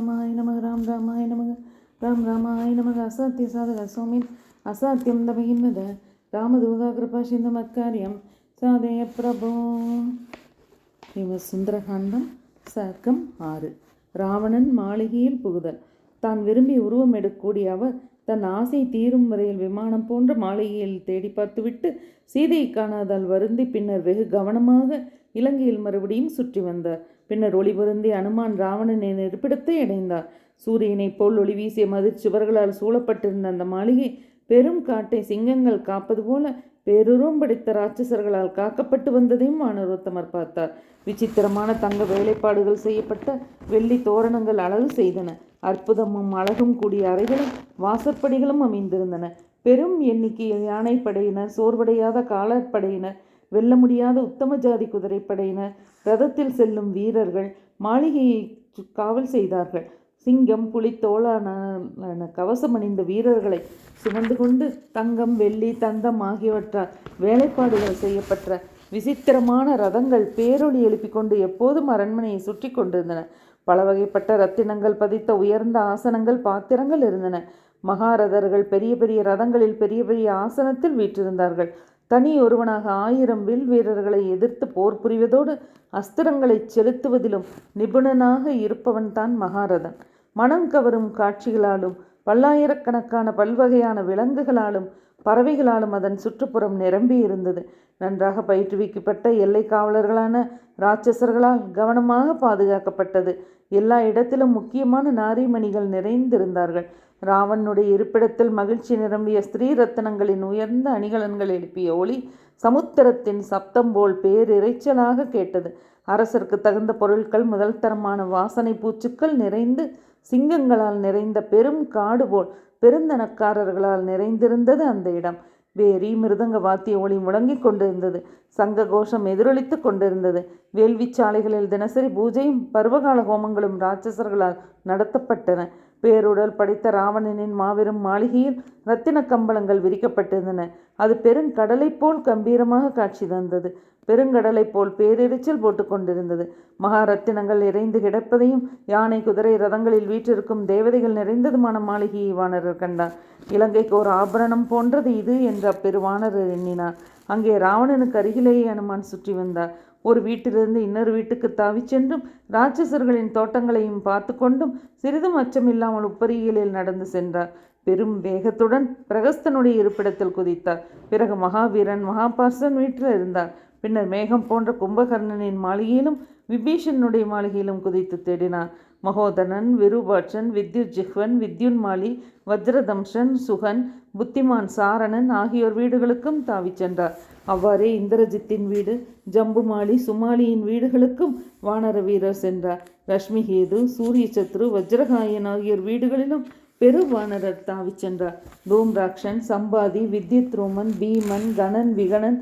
ராமாய நமக ராம் ராமாய நமக. ராம் ராமாய நமக அசாத்திய சாதக சோமின் அசாத்தியம் தபகின்னத ராமதூதா கிருபா சிந்த மத்காரியம். சாதய பிரபோ. இவ சுந்தரகாண்டம் சர்க்கம் ஆறு. ராவணன் மாளிகையில் புகுதல். தான் விரும்பி உருவம் எடுக்கக்கூடிய அவர் தன் ஆசை தீரும் வரையில் விமானம் போன்ற மாளிகையில் தேடி பார்த்துவிட்டு சீதையை காணாதால் வருந்தி பின்னர் வெகு கவனமாக இலங்கையில் மறுபடியும் சுற்றி வந்தார். பின்னர் ஒளி பொருந்தி அனுமான் ராவணனின் இருப்பிடத்தை அடைந்தார். சூரியனைப் போல் ஒளி வீசிய மதிர் சுவர்களால் சூழப்பட்டிருந்த அந்த மாளிகை பெரும் காட்டை சிங்கங்கள் காப்பது போல பேருருவம் படைத்த ராட்சசர்களால் காக்கப்பட்டு வந்ததையும் வானரோத்தமர் பார்த்தார். விசித்திரமான தங்க வேலைப்பாடுகள் செய்யப்பட்ட வெள்ளி தோரணங்கள் அழகு செய்தன. அற்புதமும் அழகும் கூடிய அறைகளும் வாசற்படிகளும் அமைந்திருந்தன. பெரும் எண்ணிக்கையில் யானைப்படையினர் சோர்வடையாத காலாட்படையினர் வெல்ல முடியாத உத்தம ஜாதி குதிரைப்படையினர் ரதத்தில் செல்லும் வீரர்கள் மாளிகையை காவல் செய்தார்கள். சிங்கம் புலி தோளான கவசம் அணிந்த வீரர்களை சுமந்து கொண்டு தங்கம் வெள்ளி தந்தம் ஆகியவற்றால் வேலைப்பாடுகள் செய்யப்பட்ட விசித்திரமான ரதங்கள் பேரொளி எழுப்பிக் கொண்டு எப்போதும் அரண்மனையை சுற்றி கொண்டிருந்தன. பல வகைப்பட்ட ரத்தினங்கள் பதித்த உயர்ந்த ஆசனங்கள் பாத்திரங்கள் இருந்தன. மகாரதர்கள் பெரிய பெரிய ரதங்களில் பெரிய பெரிய ஆசனத்தில் வீற்றிருந்தார்கள். தனி ஒருவனாக ஆயிரம் வில் வீரர்களை எதிர்த்து போர் புரிவதோடு அஸ்திரங்களை செலுத்துவதிலும் நிபுணனாக இருப்பவன் தான் மகாரதன். மனம் கவரும் காட்சிகளாலும் பல்லாயிரக்கணக்கான பல்வகையான விலங்குகளாலும் பறவைகளாலும் அதன் சுற்றுப்புறம் நிரம்பி இருந்தது. நன்றாக பயிற்றுவிக்கப்பட்ட எல்லை காவலர்களான ராட்சசர்களால் கவனமாக பாதுகாக்கப்பட்டது. எல்லா இடத்திலும் முக்கியமான நாரிமணிகள் நிறைந்திருந்தார்கள். ராவனுடைய இருப்பிடத்தில் மகிழ்ச்சி நிரம்பிய ஸ்திரீ ரத்தனங்களின் உயர்ந்த அணிகலன்கள் எழுப்பிய ஒளி சமுத்திரத்தின் சப்தம் போல் பேரிரைச்சலாக கேட்டது. அரசருக்கு தகுந்த பொருட்கள் முதல் தரமான வாசனை பூச்சுக்கள் நிறைந்து சிங்கங்களால் நிறைந்த பெரும் காடு போல் பெருந்தனக்காரர்களால் நிறைந்திருந்தது அந்த இடம். வேரி மிருதங்க வாத்திய ஒளி முழங்கிக் கொண்டிருந்தது. சங்க கோஷம் எதிரொலித்து கொண்டிருந்தது. வேள்விச்சாலைகளில் தினசரி பூஜையும் பருவகால ஹோமங்களும் ராட்சசர்களால் நடத்தப்பட்டன. பேருடல் படைத்த ராவணனின் மாபெரும் மாளிகையில் இரத்தின கம்பளங்கள் விரிக்கப்பட்டிருந்தன. அது பெருங்கடலைப் போல் கம்பீரமாக காட்சி தந்தது. பெருங்கடலைப் போல் பேரெரிச்சல் போட்டு கொண்டிருந்தது. மகாரத்தினங்கள் இறைந்து கிடப்பதையும் யானை குதிரை ரதங்களில் வீற்றிருக்கும் தேவதைகள் நிறைந்ததுமான மாளிகையை வானரர் கண்டார். இலங்கைக்கு ஒரு ஆபரணம் போன்றது இது என்று அப்பெருவானரர் எண்ணினார். அங்கே ராவணனுக்கு அருகிலேயே அனுமான் சுற்றி வந்தார். ஒரு வீட்டிலிருந்து இன்னொரு வீட்டுக்கு தாவிச் சென்றும் ராட்சசர்களின் தோட்டங்களையும் பார்த்து கொண்டும் சிறிதும் அச்சமில்லாமல் உப்பரியலில் நடந்து சென்றார். பெரும் வேகத்துடன் பிரகஸ்தனுடைய இருப்பிடத்தில் குதித்தார். பிறகு மகாவீரன் மகாபாரசன் வீட்டில் இருந்தார். பின்னர் மேகம் போன்ற கும்பகர்ணனின் மாளிகையிலும் விபீஷனுடைய மாளிகையிலும் குதித்து தேடினார். மகோதரன் விருபாட்சன் வித்யுத் ஜிஹ்வன் வித்யுன்மாலி வஜ்ரதம்சன் சுகன் புத்திமான் சாரணன் ஆகியோர் வீடுகளுக்கும் தாவிச் சென்றார். அவ்வாறே இந்திரஜித்தின் வீடு ஜம்புமாலி சுமாலியின் வீடுகளுக்கும் வானர வீரர் சென்றார். ரஷ்மிகேது சூரிய சத்ரு வஜ்ரகாயன் ஆகியோர் வீடுகளிலும் பெரு வானரர் தாவிச் சென்றார். தூம்ராக்ஷன் சம்பாதி வித்யுத் ரோமன் பீமன் கணன் விகணன்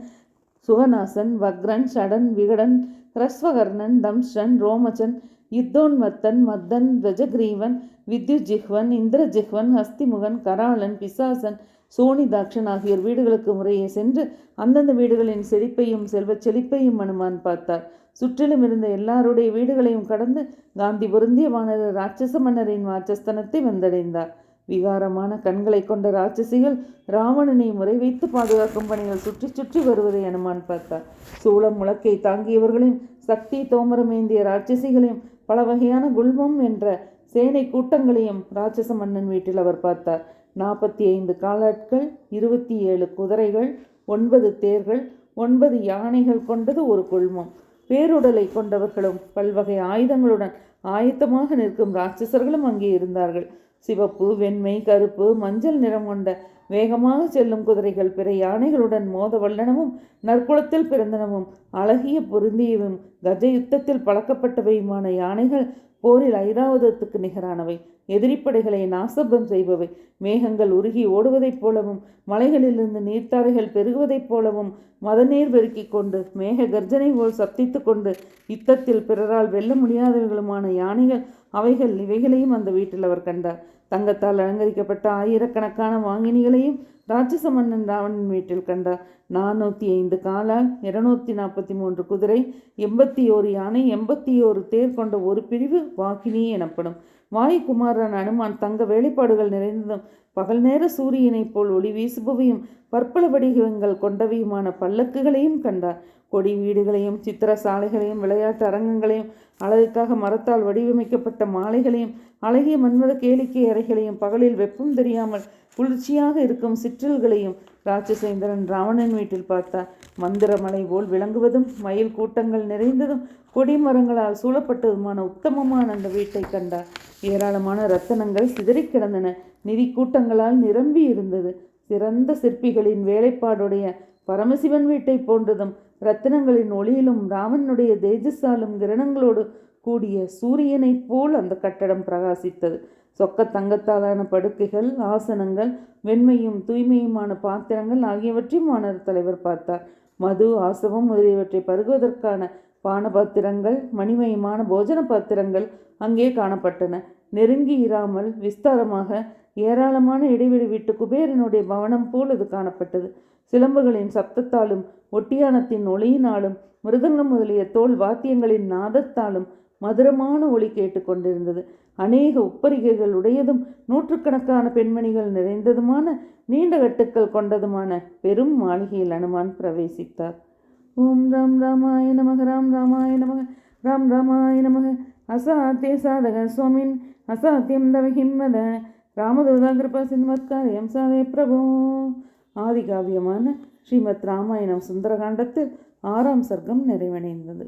சுகநாசன் வக்ரன் ஷடன் விகடன் ஹ்ரஸ்வகர்ணன் தம்ஷன் ரோமச்சன் யுத்தோன்மத்தன் மத்தன் ரஜகிரீவன் வித்யுஜிஹ்வன் இந்திரஜிஹ்வன் ஹஸ்திமுகன் கராளன் பிசாசன் சோனிதாக்ஷன் ஆகியோர் வீடுகளுக்கு முறையே சென்று அந்தந்த வீடுகளின் செழிப்பையும் செல்வச் செழிப்பையும் அனுமான் பார்த்தார். சுற்றிலும் இருந்த எல்லாருடைய வீடுகளையும் கடந்து காந்தி பொருந்திய வானர ராட்சச மன்னரின் வாச்சஸ்தனத்தை வந்தடைந்தார். விகாரமான கண்களை கொண்ட ராட்சசிகள் ராவணனை முறை வைத்து பாதுகாக்கும் பணிகள் சுற்றி சுற்றி வருவதை அனுமான் பார்த்தார். சூளம் முழக்கை தாங்கியவர்களையும் சக்தி தோமரமேந்திய ராட்சசிகளையும் பல வகையான குல்மம் என்ற சேனை கூட்டங்களையும் ராட்சச மன்னன் வீட்டில் அவர் பார்த்தார். நாற்பத்தி ஐந்து காலாட்கள் இருபத்தி ஏழு குதிரைகள் ஒன்பது தேர்கள் ஒன்பது யானைகள் கொண்டது ஒரு குழுமம் பேருடலை கொண்டவர்களும் பல்வகை ஆயுதங்களுடன் ஆயத்தமாக நிற்கும் ராட்சசர்களும் அங்கே இருந்தார்கள். சிவப்பு வெண்மை கருப்பு மஞ்சள் நிறம் கொண்ட வேகமாக செல்லும் குதிரைகள் பிற யானைகளுடன் மோத வல்லனமும் நற்குளத்தில் பிறந்தனவும் அழகிய பொருந்தியவும் கஜ யுத்தத்தில் பழக்கப்பட்டவையுமான யானைகள் போரில் ஐராவதத்துக்கு நிகரானவை. எதிரிப்படைகளை நாசபம் செய்பவை. மேகங்கள் உருகி ஓடுவதைப் போலவும் மலைகளிலிருந்து நீர்த்தாரைகள் பெருகுவதைப் போலவும் மதநீர் பெருக்கிக் கொண்டு மேக கர்ஜனை போல் சப்தித்து கொண்டு யுத்தத்தில் பிறரால் வெல்ல முடியாதவைகளுமான யானைகள் அவைகள் இவைகளையும் அந்த வீட்டில் அவர் கண்டார். தங்கத்தால் அலங்கரிக்கப்பட்ட ஆயிரக்கணக்கான வாங்கினிகளையும் ராட்சச மன்னன் ராவணன் வீட்டில் கண்டார். நானூற்றி ஐந்து காலால் இருநூத்தி நாற்பத்தி மூன்று குதிரை எண்பத்தி ஓரு யானை எண்பத்தி ஓரு தேர் கொண்ட ஒரு பிரிவு வாகினி எனப்படும். வாயுகுமாரன் அனுமான் தங்க வேலைப்பாடுகள் நிறைந்ததும் பகல் நேர சூரியனைப் போல் ஒளி வீசுபவையும் பற்பல வடிவங்கள் கொண்டவையுமான பல்லக்குகளையும் கண்டார். கொடி வீடுகளையும் சித்திர சாலைகளையும் விளையாட்டு அரங்கங்களையும் அழகுக்காக மரத்தால் வடிவமைக்கப்பட்ட மாலைகளையும் அழகிய மன்மத கேளிக்கை அறைகளையும் பகலில் வெப்பம் தெரியாமல் குளிர்ச்சியாக இருக்கும் சிற்றில்களையும் ராட்சசேந்திரன் ராவணன் வீட்டில் பார்த்தார். மந்திரமலை போல் விளங்குவதும் மயில் கூட்டங்கள் நிறைந்ததும் கொடிமரங்களால் சூழப்பட்டதுமான உத்தமமான அந்த வீட்டை கண்டார் ஏராளமான ரத்தனங்கள் சிதறிக் கிடந்தன. நிதி கூட்டங்களால் நிரம்பி இருந்தது. சிறந்த சிற்பிகளின் வேலைப்பாடுடைய பரமசிவன் வீட்டை போன்றதும் ரத்தினங்களின் ஒளியிலும் ராமனுடைய தேஜஸாலும் கிரணங்களோடு கூடிய சூரியனைப் போல் அந்த கட்டடம் பிரகாசித்தது. சொக்க தங்கத்தாலான படுக்கைகள் ஆசனங்கள் வெண்மையும் தூய்மையுமான பாத்திரங்கள் ஆகியவற்றையும் மாணவர் தலைவர் பார்த்தார். மது ஆசவம் முதலியவற்றை பருகுவதற்கான பான பாத்திரங்கள் மணிமயமான போஜன பாத்திரங்கள் அங்கே காணப்பட்டன. நெருங்கி இராமல் விஸ்தாரமாக ஏராளமான இடைவெளி விட்டு குபேரனுடைய பவனம் போல் இது காணப்பட்டது. சிலம்புகளின் சப்தத்தாலும் ஒட்டியானத்தின் ஒளியினாலும் மிருதங்கம் முதலிய தோல் வாத்தியங்களின் நாதத்தாலும் மதுரமான ஒளி கேட்டுக்கொண்டிருந்தது. அநேக உப்பரிகைகள் உடையதும் நூற்றுக்கணக்கான பெண்மணிகள் நிறைந்ததுமான நீண்ட கட்டுக்கள் கொண்டதுமான பெரும் மாளிகையில் அனுமான் பிரவேசித்தார். ஓம் ராம் ராமாய நமக ராம் ராமாய நமக ராம் ராமாய நமக. அசாத்திய சாதக சுவாமின் அசாத்தியம் தவஹிம்மத ஹிம்மத கிருபா சின்மத்காரியம் சாதய பிரபு. ஆதிகாவியமான ஸ்ரீமத் ராமாயணம் சுந்தரகாண்டத்தில் ஆறாம் சர்க்கம் நிறைவடைந்தது.